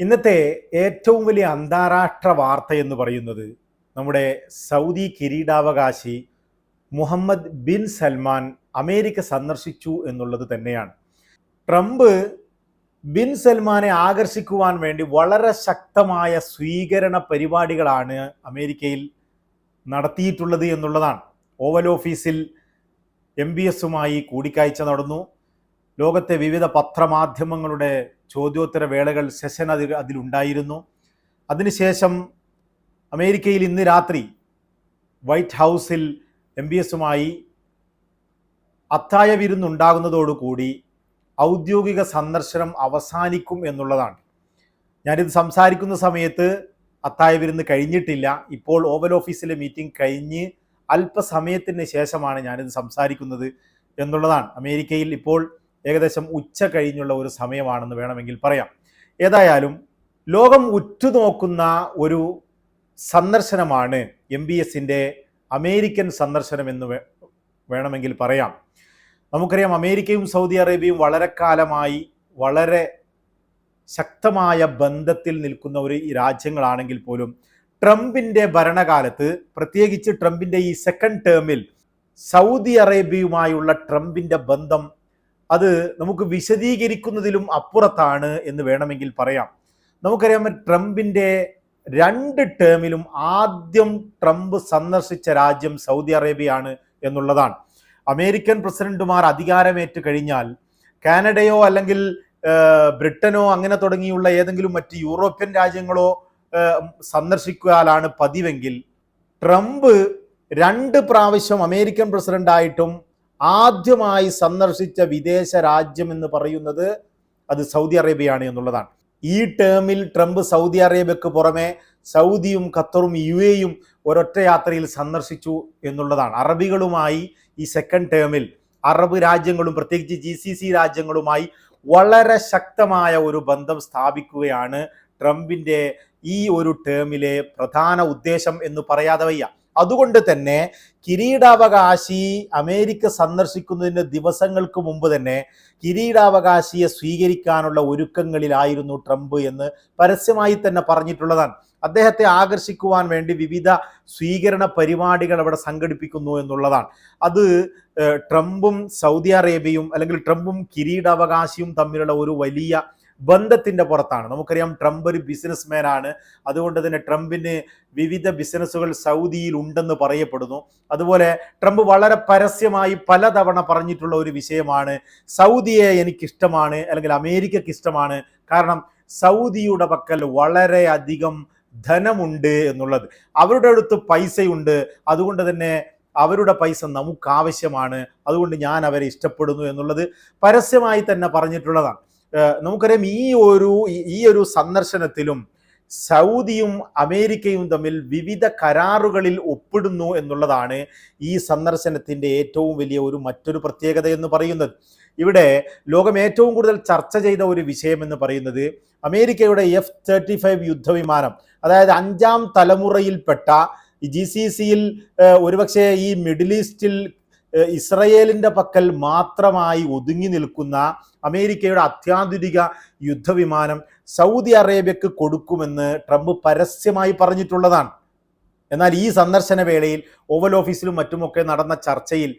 ഇന്നത്തെ ഏറ്റവും വലിയ അന്താരാഷ്ട്ര വാർത്ത എന്ന് പറയുന്നത് നമ്മുടെ സൗദി കിരീടാവകാശി മുഹമ്മദ് ബിൻ സൽമാൻ അമേരിക്ക സന്ദർശിച്ചു എന്നുള്ളത് തന്നെയാണ്. ട്രംപ് ബിൻ സൽമാനെ ആകർഷിക്കുവാൻ വേണ്ടി വളരെ ശക്തമായ സ്വീകരണ പരിപാടികളാണ് അമേരിക്കയിൽ നടത്തിയിട്ടുള്ളത് എന്നുള്ളതാണ്. ഓവൽ ഓഫീസിൽ എം ബി എസുമായി കൂടിക്കാഴ്ച നടന്നു. ലോകത്തെ വിവിധ പത്രമാധ്യമങ്ങളുടെ ചോദ്യോത്തര വേളകൾ സെഷൻ അതിൽ അതിലുണ്ടായിരുന്നു. അതിനുശേഷം അമേരിക്കയിൽ ഇന്ന് രാത്രി വൈറ്റ് ഹൗസിൽ എം ബി എസുമായി അത്തായ വിരുന്നുണ്ടാകുന്നതോടുകൂടി ഔദ്യോഗിക സന്ദർശനം അവസാനിക്കും എന്നുള്ളതാണ്. ഞാനിത് സംസാരിക്കുന്ന സമയത്ത് അത്തായ വിരുന്ന് കഴിഞ്ഞിട്ടില്ല. ഇപ്പോൾ ഓവൽ ഓഫീസിലെ മീറ്റിംഗ് കഴിഞ്ഞ് അല്പസമയത്തിന് ശേഷമാണ് ഞാനിത് സംസാരിക്കുന്നത് എന്നുള്ളതാണ്. അമേരിക്കയിൽ ഇപ്പോൾ ഏകദേശം ഉച്ച കഴിഞ്ഞുള്ള ഒരു സമയമാണെന്ന് വേണമെങ്കിൽ പറയാം. ഏതായാലും ലോകം ഉറ്റുനോക്കുന്ന ഒരു സന്ദർശനമാണ് എം ബി എസിന്റെ അമേരിക്കൻ സന്ദർശനം എന്ന് വേണമെങ്കിൽ പറയാം. നമുക്കറിയാം അമേരിക്കയും സൗദി അറേബ്യയും വളരെ കാലമായി വളരെ ശക്തമായ ബന്ധത്തിൽ നിൽക്കുന്ന ഒരു രാജ്യങ്ങളാണെങ്കിൽ പോലും ട്രംപിന്റെ ഭരണകാലത്ത് പ്രത്യേകിച്ച് ട്രംപിന്റെ ഈ സെക്കൻഡ് ടേമിൽ സൗദി അറേബ്യയുമായുള്ള ട്രംപിന്റെ ബന്ധം അത് നമുക്ക് വിശദീകരിക്കുന്നതിലും അപ്പുറത്താണ് എന്ന് വേണമെങ്കിൽ പറയാം. നമുക്കറിയാം ട്രംപിന്റെ രണ്ട് ടേമിലും ആദ്യം ട്രംപ് സന്ദർശിച്ച രാജ്യം സൗദി അറേബ്യയാണ് എന്നുള്ളതാണ്. അമേരിക്കൻ പ്രസിഡന്റുമാർ അധികാരമേറ്റ് കഴിഞ്ഞാൽ കാനഡയോ അല്ലെങ്കിൽ ബ്രിട്ടനോ അങ്ങനെ തുടങ്ങിയുള്ള ഏതെങ്കിലും മറ്റ് യൂറോപ്യൻ രാജ്യങ്ങളോ സന്ദർശിക്കാനാണ് പതിവെങ്കിൽ ട്രംപ് രണ്ട് പ്രാവശ്യം അമേരിക്കൻ പ്രസിഡന്റായിട്ടും ആദ്യമായി സന്ദർശിച്ച വിദേശ രാജ്യം എന്ന് പറയുന്നത് അത് സൗദി അറേബ്യയാണ് എന്നുള്ളതാണ്. ഈ ടേമിൽ ട്രംപ് സൗദി അറേബ്യക്ക് പുറമെ സൗദിയും ഖത്തറും യു എയും ഒരൊറ്റ യാത്രയിൽ സന്ദർശിച്ചു എന്നുള്ളതാണ്. അറബികളുമായി ഈ സെക്കൻഡ് ടേമിൽ അറബ് രാജ്യങ്ങളും പ്രത്യേകിച്ച് ജി സി സി രാജ്യങ്ങളുമായി വളരെ ശക്തമായ ഒരു ബന്ധം സ്ഥാപിക്കുകയാണ് ട്രംപിന്റെ ഈ ഒരു ടേമിലെ പ്രധാന ഉദ്ദേശം എന്ന് പറയാതെ വയ്യ. അതുകൊണ്ട് തന്നെ കിരീടാവകാശി അമേരിക്ക സന്ദർശിക്കുന്നതിന് ദിവസങ്ങൾക്ക് മുമ്പ് തന്നെ കിരീടാവകാശിയെ സ്വീകരിക്കാനുള്ള ഒരുക്കങ്ങളിലായിരുന്നു ട്രംപ് എന്ന് പരസ്യമായി തന്നെ പറഞ്ഞിട്ടുള്ളതാണ്. അദ്ദേഹത്തെ ആകർഷിക്കുവാൻ വേണ്ടി വിവിധ സ്വീകരണ പരിപാടികൾ അവിടെ സംഘടിപ്പിക്കുന്നു എന്നുള്ളതാണ്. അത് ട്രംപും സൗദി അറേബ്യയും അല്ലെങ്കിൽ ട്രംപും കിരീടാവകാശിയും തമ്മിലുള്ള ഒരു വലിയ ബന്ധത്തിന്റെ പുറത്താണ്. നമുക്കറിയാം ട്രംപ് ഒരു ബിസിനസ്മാൻ ആണ് അതുകൊണ്ട് തന്നെ ട്രംപിന് വിവിധ ബിസിനസ്സുകൾ സൗദിയിൽ ഉണ്ടെന്ന് പറയപ്പെടുന്നു. അതുപോലെ ട്രംപ് വളരെ പരസ്യമായി പലതവണ പറഞ്ഞിട്ടുള്ള ഒരു വിഷയമാണ്. സൗദിയെ എനിക്കിഷ്ടമാണ് അല്ലെങ്കിൽ അമേരിക്കയ്ക്ക് ഇഷ്ടമാണ്. കാരണം സൗദിയുടെ പക്കൽ വളരെയധികം ധനമുണ്ട് എന്നുള്ളത്. അവരുടെ അടുത്ത് പൈസയുണ്ട്. അതുകൊണ്ട് തന്നെ അവരുടെ പൈസ നമുക്ക് ആവശ്യമാണ് അതുകൊണ്ട് ഞാൻ അവരെ ഇഷ്ടപ്പെടുന്നു എന്നുള്ളത് പരസ്യമായി തന്നെ പറഞ്ഞിട്ടുള്ളതാണ്. നമുക്കറിയാം ഈ ഒരു ഈ- ഒരു സന്ദർശനത്തിലും സൗദിയും അമേരിക്കയും തമ്മിൽ വിവിധ കരാറുകളിൽ ഒപ്പിടുന്നു എന്നുള്ളതാണ് ഈ സന്ദർശനത്തിന്റെ ഏറ്റവും വലിയ ഒരു മറ്റൊരു പ്രത്യേകത എന്ന് പറയുന്നത്. ഇവിടെ ലോകം ഏറ്റവും കൂടുതൽ ചർച്ച ചെയ്ത ഒരു വിഷയം എന്ന് പറയുന്നത് അമേരിക്കയുടെ എഫ് തേർട്ടി ഫൈവ് യുദ്ധവിമാനം അതായത് അഞ്ചാം തലമുറയിൽപ്പെട്ട ജി സി സിയിൽ ഒരുപക്ഷെ ഈ മിഡിൽ ഈസ്റ്റിൽ ഇസ്രയേലിന്റെ പക്കൽ മാത്രമായി ഒതുങ്ങി നിൽക്കുന്ന അമേരിക്കയുടെ അത്യാധുനിക യുദ്ധവിമാനം സൗദി അറേബ്യക്ക് കൊടുക്കുമെന്ന് ട്രംപ് പരസ്യമായി പറഞ്ഞിട്ടുള്ളതാണ്. എന്നാൽ ഈ സന്ദർശന വേളയിൽ ഓവൽ ഓഫീസിലും മറ്റുമൊക്കെ നടന്ന ചർച്ചയിൽ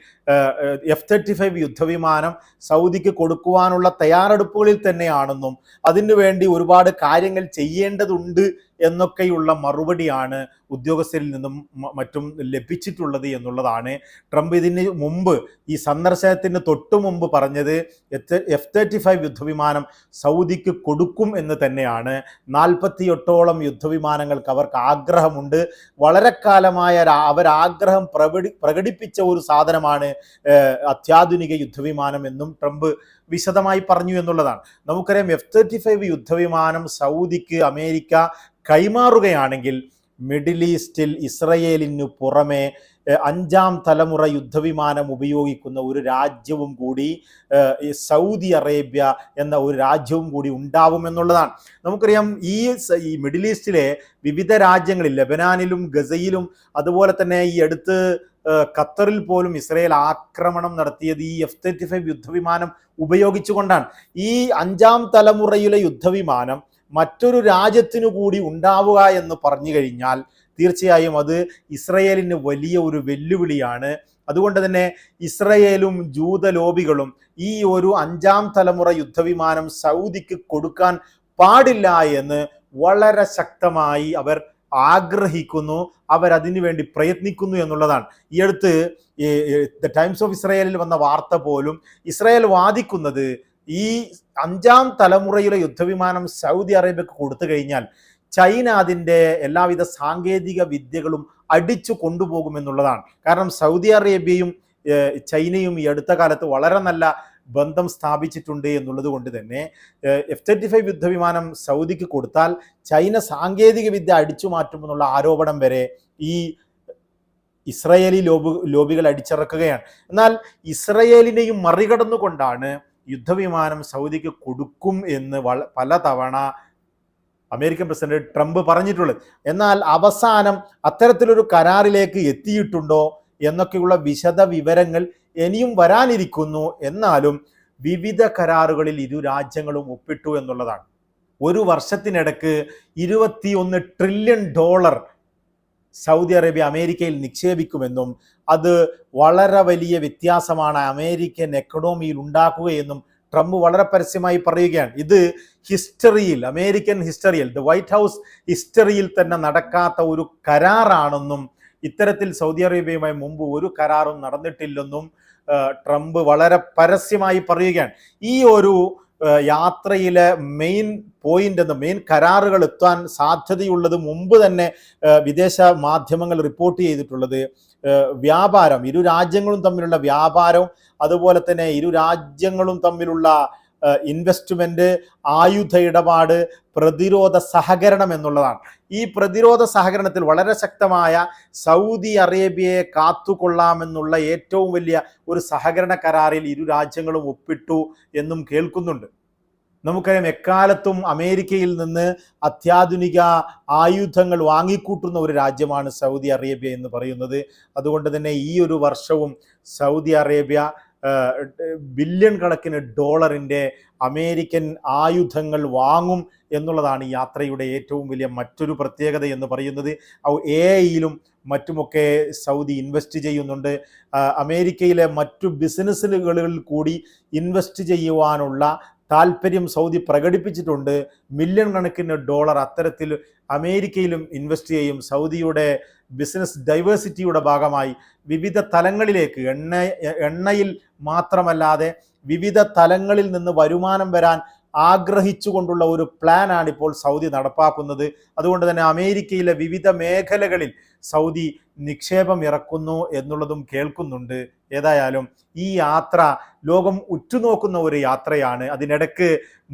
എഫ് തേർട്ടി ഫൈവ് യുദ്ധവിമാനം സൗദിക്ക് കൊടുക്കുവാനുള്ള തയ്യാറെടുപ്പുകളിൽ തന്നെയാണെന്നും അതിനുവേണ്ടി ഒരുപാട് കാര്യങ്ങൾ ചെയ്യേണ്ടതുണ്ട് എന്നൊക്കെയുള്ള മറുപടിയാണ് ഉദ്യോഗസ്ഥരിൽ നിന്നും മറ്റും ലഭിച്ചിട്ടുള്ളത് എന്നുള്ളതാണ്. ട്രംപ് ഇതിന് മുമ്പ് ഈ സന്ദർശനത്തിന് തൊട്ടു മുമ്പ് പറഞ്ഞത് എഫ് തേർട്ടി ഫൈവ് യുദ്ധവിമാനം സൗദിക്ക് കൊടുക്കും എന്ന് തന്നെയാണ്. നാൽപ്പത്തി എട്ടോളം യുദ്ധവിമാനങ്ങൾക്ക് അവർക്ക് ആഗ്രഹമുണ്ട്. വളരെ കാലമായ അവരാഗ്രഹം പ്രകടി പ്രകടിപ്പിച്ച ഒരു സാധനമാണ് അത്യാധുനിക യുദ്ധവിമാനം എന്നും ട്രംപ് വിശദമായി പറഞ്ഞു എന്നുള്ളതാണ്. നമുക്കറിയാം എഫ് തേർട്ടി ഫൈവ് യുദ്ധവിമാനം സൗദിക്ക് അമേരിക്ക കൈമാറുകയാണെങ്കിൽ മിഡിൽ ഈസ്റ്റിൽ ഇസ്രയേലിനു പുറമെ അഞ്ചാം തലമുറ യുദ്ധവിമാനം ഉപയോഗിക്കുന്ന ഒരു രാജ്യവും കൂടി സൗദി അറേബ്യ എന്ന ഒരു രാജ്യവും കൂടി ഉണ്ടാവുമെന്നുള്ളതാണ് നമുക്കറിയാം ഈ ഈ മിഡിൽ ഈസ്റ്റിലെ വിവിധ രാജ്യങ്ങളിൽ ലബനാനിലും ഗസയിലും അതുപോലെ തന്നെ ഈ അടുത്ത് ഖത്തറിൽ പോലും ഇസ്രയേൽ ആക്രമണം നടത്തിയത് ഈ എഫ് തേർട്ടി ഫൈവ് യുദ്ധവിമാനം ഉപയോഗിച്ചുകൊണ്ടാണ്. ഈ അഞ്ചാം തലമുറയിലെ യുദ്ധവിമാനം മറ്റൊരു രാജ്യത്തിനു കൂടി ഉണ്ടാവുക എന്ന് പറഞ്ഞു കഴിഞ്ഞാൽ തീർച്ചയായും അത് ഇസ്രയേലിന് വലിയ ഒരു വെല്ലുവിളിയാണ്. അതുകൊണ്ട് തന്നെ ഇസ്രയേലും ജൂത ലോബികളും ഈ ഒരു അഞ്ചാം തലമുറ യുദ്ധവിമാനം സൗദിക്ക് കൊടുക്കാൻ പാടില്ല എന്ന് വളരെ ശക്തമായി അവർ ആഗ്രഹിക്കുന്നു. അവർ അതിനു വേണ്ടി പ്രയത്നിക്കുന്നു എന്നുള്ളതാണ്. ഈ അടുത്ത് ദ ടൈംസ് ഓഫ് ഇസ്രയേലിൽ വന്ന വാർത്ത പോലും ഇസ്രയേൽ വാദിക്കുന്നത് ഈ അഞ്ചാം തലമുറയിലെ യുദ്ധവിമാനം സൗദി അറേബ്യക്ക് കൊടുത്തു കഴിഞ്ഞാൽ ചൈന അതിന്റെ എല്ലാവിധ സാങ്കേതിക വിദ്യകളും അടിച്ചു കൊണ്ടുപോകുമെന്നുള്ളതാണ് കാരണം സൗദി അറേബ്യയും ചൈനയും ഈ അടുത്ത കാലത്ത് വളരെ നല്ല ബന്ധം സ്ഥാപിച്ചിട്ടുണ്ട് എന്നുള്ളത് കൊണ്ട് തന്നെ എഫ് തേർട്ടി ഫൈവ് യുദ്ധവിമാനം സൗദിക്ക് കൊടുത്താൽ ചൈന സാങ്കേതിക വിദ്യ അടിച്ചു മാറ്റുമെന്നുള്ള ആരോപണം വരെ ഈ ഇസ്രയേലി ലോബ് ലോബികൾ അടിച്ചിറക്കുകയാണ്. എന്നാൽ ഇസ്രയേലിനെയും മറികടന്നുകൊണ്ടാണ് യുദ്ധവിമാനം സൗദിക്ക് കൊടുക്കും എന്ന് വള പലതവണ അമേരിക്കൻ പ്രസിഡന്റ് ട്രംപ് പറഞ്ഞിട്ടുള്ളത്. എന്നാൽ അവസാനം അത്തരത്തിലൊരു കരാറിലേക്ക് എത്തിയിട്ടുണ്ടോ എന്നൊക്കെയുള്ള വിശദ വിവരങ്ങൾ ഇനിയും വരാനിരിക്കുന്നു. എന്നാലും വിവിധ കരാറുകളിൽ ഇരു രാജ്യങ്ങളും ഒപ്പിട്ടു എന്നുള്ളതാണ്. ഒരു വർഷത്തിനിടക്ക് ഇരുപത്തിയൊന്ന് ട്രില്യൺ ഡോളർ സൗദി അറേബ്യ അമേരിക്കയിൽ നിക്ഷേപിക്കുമെന്നും അത് വളരെ വലിയ വ്യത്യാസമാണ് അമേരിക്കൻ എക്കണോമിയിൽ ഉണ്ടാക്കുകയെന്നും ട്രംപ് വളരെ പരസ്യമായി പറയുകയാണ്. ഇത് ഹിസ്റ്ററിയിൽ അമേരിക്കൻ ഹിസ്റ്ററിയിൽ ദ വൈറ്റ് ഹൗസ് ഹിസ്റ്ററിയിൽ തന്നെ നടക്കാത്ത ഒരു കരാറാണെന്നും ഇത്തരത്തിൽ സൗദി അറേബ്യയുമായി മുമ്പ് ഒരു കരാറും നടന്നിട്ടില്ലെന്നും ട്രംപ് വളരെ പരസ്യമായി പറയുകയാണ്. ഈ ഒരു യാത്രയിലെ മെയിൻ പോയിന്റ് എന്ന് മെയിൻ കരാറുകൾ എത്താൻ സാധ്യതയുള്ളത് മുമ്പ് തന്നെ വിദേശ മാധ്യമങ്ങൾ റിപ്പോർട്ട് ചെയ്തിട്ടുള്ളത് വ്യാപാരം. ഇരു രാജ്യങ്ങളും തമ്മിലുള്ള വ്യാപാരം അതുപോലെ തന്നെ ഇരു രാജ്യങ്ങളും തമ്മിലുള്ള ഇൻവെസ്റ്റ്മെന്റ് ആയുധ ഇടപാട് പ്രതിരോധ സഹകരണം എന്നുള്ളതാണ്. ഈ പ്രതിരോധ സഹകരണത്തിൽ വളരെ ശക്തമായ സൗദി അറേബ്യയെ കാത്തുകൊള്ളാമെന്നുള്ള ഏറ്റവും വലിയ ഒരു സഹകരണ കരാറിൽ ഇരു രാജ്യങ്ങളും ഒപ്പിട്ടു എന്നും കേൾക്കുന്നുണ്ട്. നമുക്കറിയാം എക്കാലത്തും അമേരിക്കയിൽ നിന്ന് അത്യാധുനിക ആയുധങ്ങൾ വാങ്ങിക്കൂട്ടുന്ന ഒരു രാജ്യമാണ് സൗദി അറേബ്യ എന്ന് പറയുന്നത്. അതുകൊണ്ട് തന്നെ ഈ ഒരു വർഷവും സൗദി അറേബ്യ ബില്യൺ കണക്കിന് ഡോളറിന്റെ അമേരിക്കൻ ആയുധങ്ങൾ വാങ്ങും എന്നുള്ളതാണ് യാത്രയുടെ ഏറ്റവും വലിയ മറ്റൊരു പ്രത്യേകത എന്ന് പറയുന്നത്. എ ഐയിലും മറ്റുമൊക്കെ സൗദി ഇൻവെസ്റ്റ് ചെയ്യുന്നുണ്ട്. അമേരിക്കയിലെ മറ്റു ബിസിനസ്സുകളിൽ കൂടി ഇൻവെസ്റ്റ് ചെയ്യുവാനുള്ള താല്പര്യം സൗദി പ്രകടിപ്പിച്ചിട്ടുണ്ട്. മില്യൺ കണക്കിന് ഡോളർ അത്തരത്തിൽ അമേരിക്കയിലും ഇൻവെസ്റ്റ് ചെയ്യും. സൗദിയുടെ ബിസിനസ് ഡൈവേഴ്സിറ്റിയുടെ ഭാഗമായി വിവിധ തലങ്ങളിലേക്ക് എണ്ണ എണ്ണയിൽ മാത്രമല്ലാതെ വിവിധ തലങ്ങളിൽ നിന്ന് വരുമാനം വരാൻ ആഗ്രഹിച്ചുകൊണ്ടുള്ള ഒരു പ്ലാനാണ് ഇപ്പോൾ സൗദി നടപ്പാക്കുന്നത്. അതുകൊണ്ട് തന്നെ അമേരിക്കയിലെ വിവിധ മേഖലകളിൽ സൗദി നിക്ഷേപം ഇറക്കുന്നു എന്നുള്ളതും കേൾക്കുന്നുണ്ട്. ഏതായാലും ഈ യാത്ര ലോകം ഉറ്റുനോക്കുന്ന ഒരു യാത്രയാണ്. അതിനിടക്ക്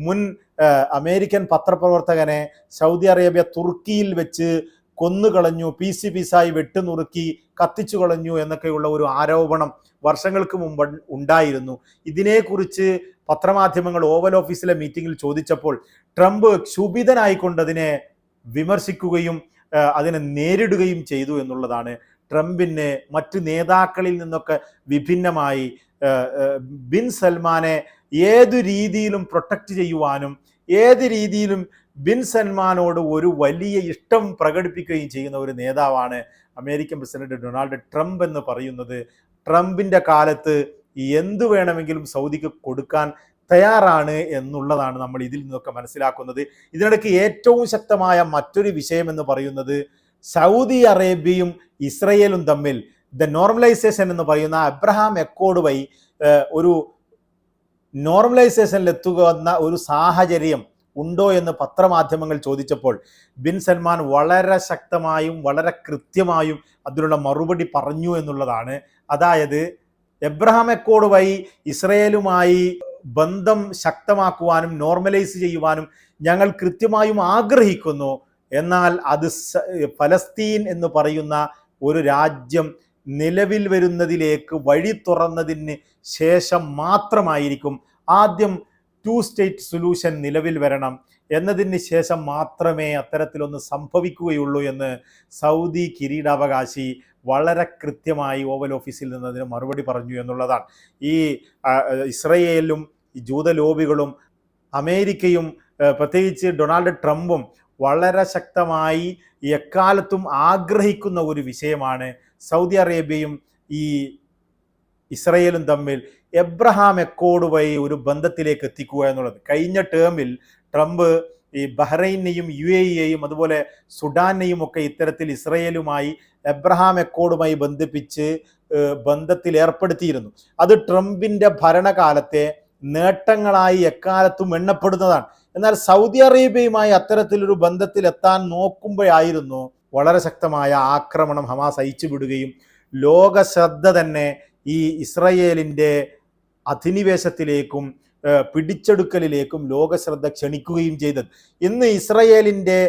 മുൻ അമേരിക്കൻ പത്രപ്രവർത്തകനെ സൗദി അറേബ്യ തുർക്കിയിൽ വെച്ച് കൊന്നുകളഞ്ഞു പീസി പീസായി വെട്ടുനുറുക്കി കത്തിച്ചു കളഞ്ഞു എന്നൊക്കെയുള്ള ഒരു ആരോപണം വർഷങ്ങൾക്ക് മുമ്പ് ഉണ്ടായിരുന്നു. ഇതിനെക്കുറിച്ച് പത്രമാധ്യമങ്ങൾ ഓവൽ ഓഫീസിലെ മീറ്റിംഗിൽ ചോദിച്ചപ്പോൾ ട്രംപ് ക്ഷുഭിതനായിക്കൊണ്ട് അതിനെ വിമർശിക്കുകയും അതിനെ നേരിടുകയും ചെയ്തു എന്നുള്ളതാണ്. ട്രംപിനെ മറ്റ് നേതാക്കളിൽ നിന്നൊക്കെ വിഭിന്നമായി ബിൻ സൽമാനെ ഏതു രീതിയിലും പ്രൊട്ടക്റ്റ് ചെയ്യുവാനും ഏത് രീതിയിലും ബിൻ സൽമാനോട് ഒരു വലിയ ഇഷ്ടം പ്രകടിപ്പിക്കുകയും ചെയ്യുന്ന ഒരു നേതാവാണ് അമേരിക്കൻ പ്രസിഡന്റ് ഡൊണാൾഡ് ട്രംപ് എന്ന് പറയുന്നത്. ട്രംപിന്റെ കാലത്ത് എന്തു വേണമെങ്കിലും സൗദിക്ക് കൊടുക്കാൻ തയ്യാറാണ് എന്നുള്ളതാണ് നമ്മൾ ഇതിൽ നിന്നൊക്കെ മനസ്സിലാക്കുന്നത്. ഇതിനിടയ്ക്ക് ഏറ്റവും ശക്തമായ മറ്റൊരു വിഷയം എന്ന് പറയുന്നത് സൗദി അറേബ്യയും ഇസ്രയേലും തമ്മിൽ ദ നോർമലൈസേഷൻ എന്ന് പറയുന്ന അബ്രഹാം എക്കോഡ് വൈ ഒരു നോർമലൈസേഷനിൽ എത്തുക ഒരു സാഹചര്യം ഉണ്ടോ എന്ന് പത്രമാധ്യമങ്ങൾ ചോദിച്ചപ്പോൾ ബിൻ സൽമാൻ വളരെ ശക്തമായും വളരെ കൃത്യമായും അതിനുള്ള മറുപടി പറഞ്ഞു എന്നുള്ളതാണ്. അതായത് എബ്രഹാം എക്കോഡ് വഴി ഇസ്രയേലുമായി ബന്ധം ശക്തമാക്കുവാനും നോർമലൈസ് ചെയ്യുവാനും ഞങ്ങൾ കൃത്യമായും ആഗ്രഹിക്കുന്നു. എന്നാൽ അത് ഫലസ്തീൻ എന്ന് പറയുന്ന ഒരു രാജ്യം നിലവിൽ വരുന്നതിലേക്ക് വഴി തുറന്നതിന് ശേഷം മാത്രമായിരിക്കും ആദ്യം ടു സ്റ്റേറ്റ് സൊല്യൂഷൻ നിലവിൽ വരണം. എന്നതിന് ശേഷം മാത്രമേ അത്തരത്തിലൊന്ന് സംഭവിക്കുകയുള്ളൂ എന്ന് സൗദി കിരീടാവകാശി വളരെ കൃത്യമായി ഓവൽ ഓഫീസിൽ നിന്ന് അതിന് മറുപടി പറഞ്ഞു എന്നുള്ളതാണ്. ഈ ഇസ്രയേലും ജൂത ലോബികളും അമേരിക്കയും പ്രത്യേകിച്ച് ഡൊണാൾഡ് ട്രംപും വളരെ ശക്തമായി എക്കാലത്തും ആഗ്രഹിക്കുന്ന ഒരു വിഷയമാണ് സൗദി അറേബ്യയും ഈ ഇസ്രയേലും തമ്മിൽ എബ്രഹാം എക്കോഡ് വഴി ഒരു ബന്ധത്തിലേക്ക് എത്തിക്കുക എന്നുള്ളത്. കഴിഞ്ഞ ടേമിൽ ട്രംപ് ഈ ബഹ്റൈനെയും യു എ ഇയെയും അതുപോലെ സുഡാനെയും ഒക്കെ ഇത്തരത്തിൽ ഇസ്രയേലുമായി എബ്രഹാം എക്കോഡുമായി ബന്ധിപ്പിച്ച് ബന്ധത്തിൽ ഏർപ്പെടുത്തിയിരുന്നു. അത് ട്രംപിന്റെ ഭരണകാലത്തെ നേട്ടങ്ങളായി എക്കാലത്തും എണ്ണപ്പെടുന്നതാണ്. എന്നാൽ സൗദി അറേബ്യയുമായി അത്തരത്തിലൊരു ബന്ധത്തിൽ എത്താൻ നോക്കുമ്പോഴായിരുന്നു വളരെ ശക്തമായ ആക്രമണം ഹമാസ് അയച്ചുവിടുകയും ലോക ശ്രദ്ധ തന്നെ ഈ ഇസ്രയേലിന്റെ അധിനിവേശത്തിലേക്കും പിടിച്ചെടുക്കലിലേക്കും ലോകശ്രദ്ധ ക്ഷണിക്കുകയും ചെയ്തത്. ഇന്ന് ഇസ്രയേലിന്റെ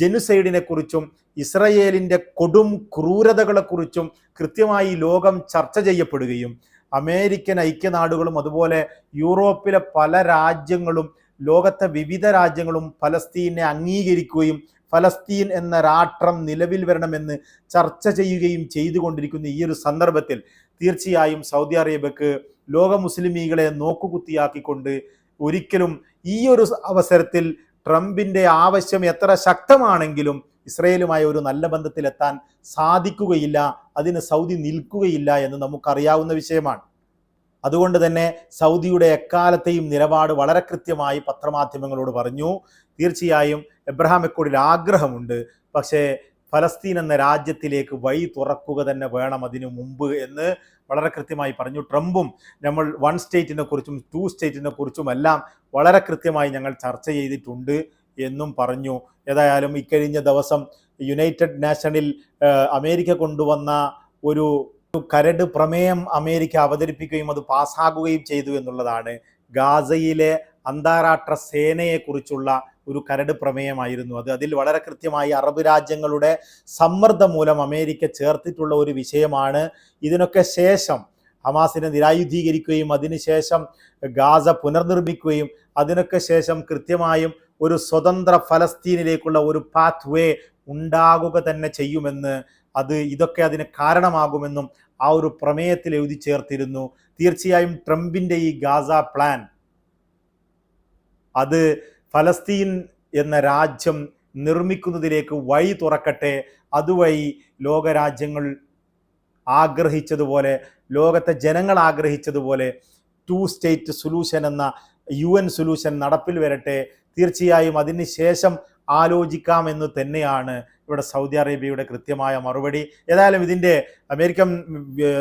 ജനുസൈഡിനെ കുറിച്ചും ഇസ്രയേലിന്റെ കൊടും ക്രൂരതകളെക്കുറിച്ചും കൃത്യമായി ലോകം ചർച്ച ചെയ്യപ്പെടുകയും അമേരിക്കൻ ഐക്യനാടുകളും അതുപോലെ യൂറോപ്പിലെ പല രാജ്യങ്ങളും ലോകത്തെ വിവിധ രാജ്യങ്ങളും ഫലസ്തീനെ അംഗീകരിക്കുകയും ഫലസ്തീൻ എന്ന രാഷ്ട്രം നിലവിൽ വരണമെന്ന് ചർച്ച ചെയ്യുകയും ചെയ്തുകൊണ്ടിരിക്കുന്ന ഈ ഒരു സന്ദർഭത്തിൽ തീർച്ചയായും സൗദി അറേബ്യക്ക് ലോക മുസ്ലിമീകളെ നോക്കുകുത്തിയാക്കിക്കൊണ്ട് ഒരിക്കലും ഈ ഒരു അവസരത്തിൽ ട്രംപിന്റെ ആവശ്യം എത്ര ശക്തമാണെങ്കിലും ഇസ്രയേലുമായി ഒരു നല്ല ബന്ധത്തിലെത്താൻ സാധിക്കുകയില്ല അതിന് സൗദി നിൽക്കുകയില്ല എന്ന് നമുക്കറിയാവുന്ന വിഷയമാണ്. അതുകൊണ്ട് തന്നെ സൗദിയുടെ എക്കാലത്തെയും നിലപാട് വളരെ കൃത്യമായി പത്രമാധ്യമങ്ങളോട് പറഞ്ഞു. തീർച്ചയായും എബ്രഹാം എക്കോഡിൽ ആഗ്രഹമുണ്ട്. പക്ഷേ ഫലസ്തീൻ എന്ന രാജ്യത്തിലേക്ക് വഴി തുറക്കുക തന്നെ വേണം അതിനു മുമ്പ് എന്ന് വളരെ കൃത്യമായി പറഞ്ഞു. ട്രംപും നമ്മൾ വൺ സ്റ്റേറ്റിനെ കുറിച്ചും ടു സ്റ്റേറ്റിനെ കുറിച്ചും എല്ലാം വളരെ കൃത്യമായി ഞങ്ങൾ ചർച്ച ചെയ്തിട്ടുണ്ട് എന്നും പറഞ്ഞു. ഏതായാലും ഇക്കഴിഞ്ഞ ദിവസം യുണൈറ്റഡ് നാഷനിൽ അമേരിക്ക കൊണ്ടുവന്ന ഒരു കരട് പ്രമേയം അമേരിക്ക അവതരിപ്പിക്കുകയും അത് പാസ്സാകുകയും ചെയ്തു എന്നുള്ളതാണ്. ഗാസയിലെ അന്താരാഷ്ട്ര സേനയെക്കുറിച്ചുള്ള ഒരു കരട് പ്രമേയമായിരുന്നു അത്. അതിൽ വളരെ കൃത്യമായി അറബ് രാജ്യങ്ങളുടെ സമ്മർദ്ദം മൂലം അമേരിക്ക ചേർത്തിട്ടുള്ള ഒരു വിഷയമാണ്. ഇതിനൊക്കെ ശേഷം ഹമാസിനെ നിരായുധീകരിക്കുകയും അതിനുശേഷം ഗാസ പുനർനിർമ്മിക്കുകയും അതിനൊക്കെ ശേഷം കൃത്യമായും ഒരു സ്വതന്ത്ര ഫലസ്തീനിലേക്കുള്ള ഒരു പാത്ത് വേ ഉണ്ടാകുക തന്നെ ചെയ്യുമെന്ന് അത് ഇതൊക്കെ അതിന് കാരണമാകുമെന്നും ആ ഒരു പ്രമേയത്തിൽ എഴുതി ചേർത്തിരുന്നു. തീർച്ചയായും ട്രംപിന്റെ ഈ ഗാസ പ്ലാൻ അത് ഫലസ്തീൻ എന്ന രാജ്യം നിർമ്മിക്കുന്നതിലേക്ക് വഴി തുറക്കട്ടെ. അതുവഴി ലോകരാജ്യങ്ങൾ ആഗ്രഹിച്ചതുപോലെ ലോകത്തെ ജനങ്ങൾ ആഗ്രഹിച്ചതുപോലെ ടു സ്റ്റേറ്റ് സൊല്യൂഷൻ എന്ന യു എൻ സൊല്യൂഷൻ നടപ്പിൽ വരട്ടെ. തീർച്ചയായും അതിന് ശേഷം ആലോചിക്കാമെന്ന് തന്നെയാണ് ഇവിടെ സൗദി അറേബ്യയുടെ കൃത്യമായ മറുപടി. ഏതായാലും ഇതിന്റെ അമേരിക്കൻ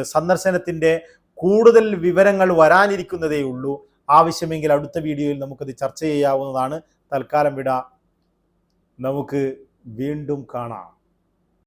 സന്ദർശനത്തിന്റെ കൂടുതൽ വിവരങ്ങൾ വരാനിരിക്കുന്നതേ ഉള്ളൂ. ആവശ്യമെങ്കിൽ അടുത്ത വീഡിയോയിൽ നമുക്കത് ചർച്ച ചെയ്യാവുന്നതാണ്. തൽക്കാലം വിട. നമുക്ക് വീണ്ടും കാണാം.